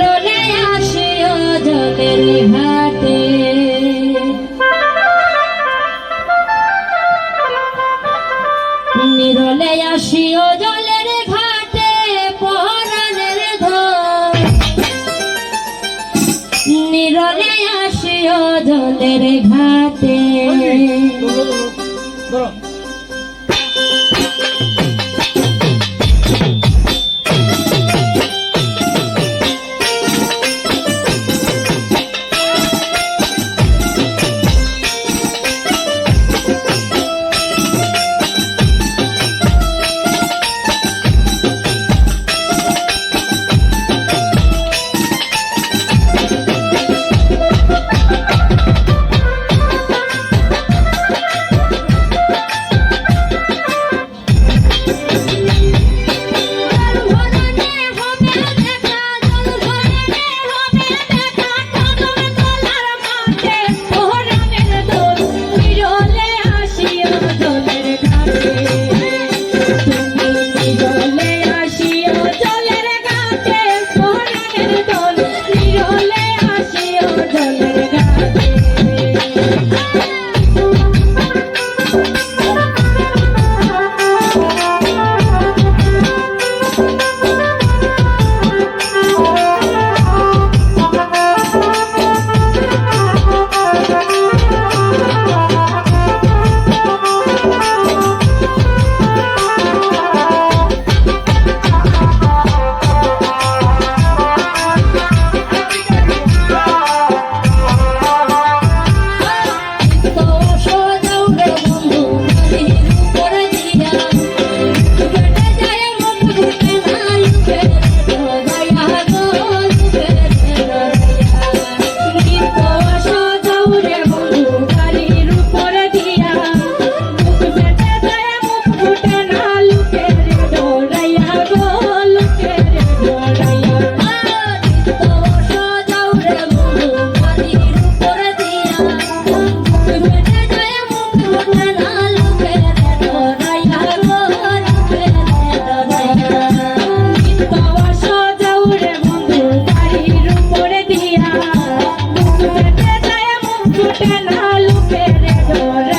রোলে আসিও জলের ঘাটে। নিরলে আসিও জলের ঘাটে পরাণের ধন নিরলে আসিও জলের ঘাটে। ছুটে না লোকের ডরে